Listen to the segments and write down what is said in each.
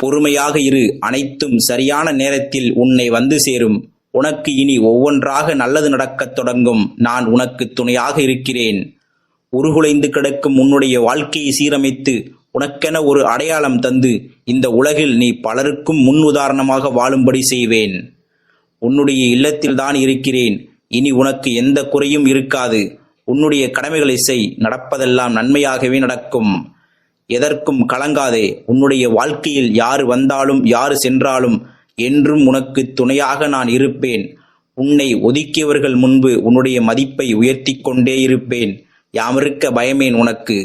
பொறுமையாக இரு. அனைத்தும் சரியான நேரத்தில் உன்னை வந்து சேரும். உனக்கு இனி ஒவ்வொன்றாக நல்லது நடக்கத் தொடங்கும். நான் உனக்கு துணையாக இருக்கிறேன். உருகுலைந்து கிடக்கும் உன்னுடைய வாழ்க்கையை சீரமைத்து உனக்கென ஒரு அடையாளம் தந்து இந்த உலகில் நீ பலருக்கும் முன் உதாரணமாக வாழும்படி செய்வேன். உன்னுடைய இல்லத்தில்தான் இருக்கிறேன். இனி உனக்கு எந்த குறையும் இருக்காது. உன்னுடைய கடமைகளை செய். நடப்பதெல்லாம் நன்மையாகவே நடக்கும். எதற்கும் கலங்காதே. உன்னுடைய வாழ்க்கையில் யார் வந்தாலும் யார் சென்றாலும் என்றும் உனக்கு துணையாக நான் இருப்பேன். உன்னை ஒதுக்கியவர்கள் முன்பு உன்னுடைய மதிப்பை உயர்த்திக் கொண்டே இருப்பேன். யாமிருக்க பயமேன் உனக்கு.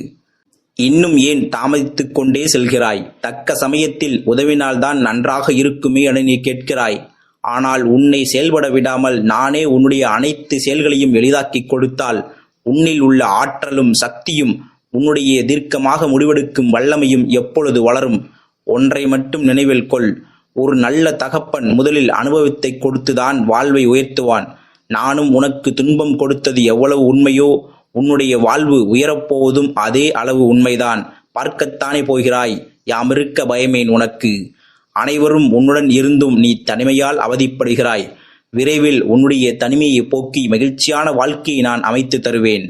இன்னும் ஏன் தாமதித்து கொண்டே செல்கிறாய்? தக்க சமயத்தில் உதவினால்தான் நன்றாக இருக்குமே என நீ கேட்கிறாய். ஆனால் உன்னை செயல்பட விடாமல் நானே உன்னுடைய அனைத்து செயல்களையும் எளிதாக்கிக் கொடுத்தால் உன்னில் உள்ள ஆற்றலும் சக்தியும் உன்னுடைய தீர்க்கமாக முடிவெடுக்கும் வல்லமையும் எப்பொழுது வளரும்? ஒன்றை மட்டும் நினைவில் கொள். ஒரு நல்ல தகப்பன் முதலில் அனுபவத்தை கொடுத்துதான் வாழ்வை உயர்த்துவான். நானும் உனக்கு துன்பம் கொடுத்தது எவ்வளவு உண்மையோ உன்னுடைய வாழ்வு உயரப்போவதும் அதே அளவு உண்மைதான். பார்க்கத்தானே போகிறாய்? யாமிருக்க பயமேன் உனக்கு. அனைவரும் உன்னுடன் இருந்தும் நீ தனிமையால் அவதிப்படுகிறாய். விரைவில் உன்னுடைய தனிமையை போக்கி மகிழ்ச்சியான வாழ்க்கையை நான் அமைத்து தருவேன்.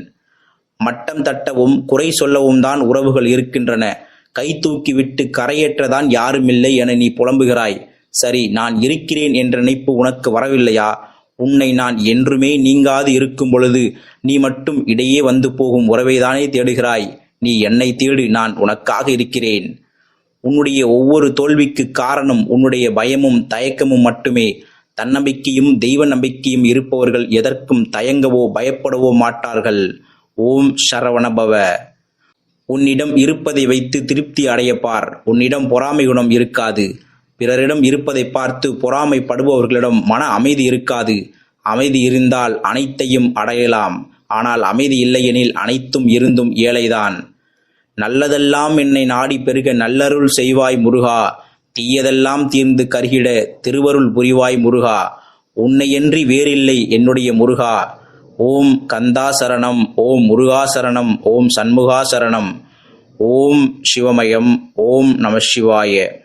மட்டம் தட்டவும் குறை சொல்லவும் தான் உறவுகள் இருக்கின்றன. கை தூக்கி விட்டு கரையேற்றதான் யாருமில்லை என நீ புலம்புகிறாய். சரி நான் இருக்கிறேன் என்ற நினைப்பு உனக்கு வரவில்லையா? உன்னை நான் என்றுமே நீங்காது இருக்கும் பொழுது நீ மட்டும் இடையே வந்து போகும் உறவைதானே தேடுகிறாய். நீ என்னை தேடு நான் உனக்காக இருக்கிறேன். உன்னுடைய ஒவ்வொரு தோல்விக்கு காரணம் உன்னுடைய பயமும் தயக்கமும் மட்டுமே. தன்னம்பிக்கையும் தெய்வ நம்பிக்கையும் இருப்பவர்கள் எதற்கும் தயங்கவோ பயப்படவோ மாட்டார்கள். ஓம் சரவணபவ. உன்னிடம் இருப்பதை வைத்து திருப்தி அடையப்பார். உன்னிடம் பொறாமை குணம் இருக்காது. பிறரிடம் இருப்பதை பார்த்து பொறாமைப்படுபவர்களிடம் மன அமைதி இருக்காது. அமைதி இருந்தால் அனைத்தையும் அடையலாம். ஆனால் அமைதி இல்லையெனில் அனைத்தும் இருந்தும் ஏழைதான். நல்லதெல்லாம் என்னை நாடி பெருக நல்லருள் செய்வாய் முருகா. தீயதெல்லாம் தீர்ந்து கருகிட திருவருள் புரிவாய் முருகா. உன்னையன்றி வேறில்லை என்னுடைய முருகா. ஓம் கந்தாசரணம் ஓம் முருகாசரணம் ஓம் சண்முகாசரணம் ஓம் சிவமயம் ஓம் நம சிவாய.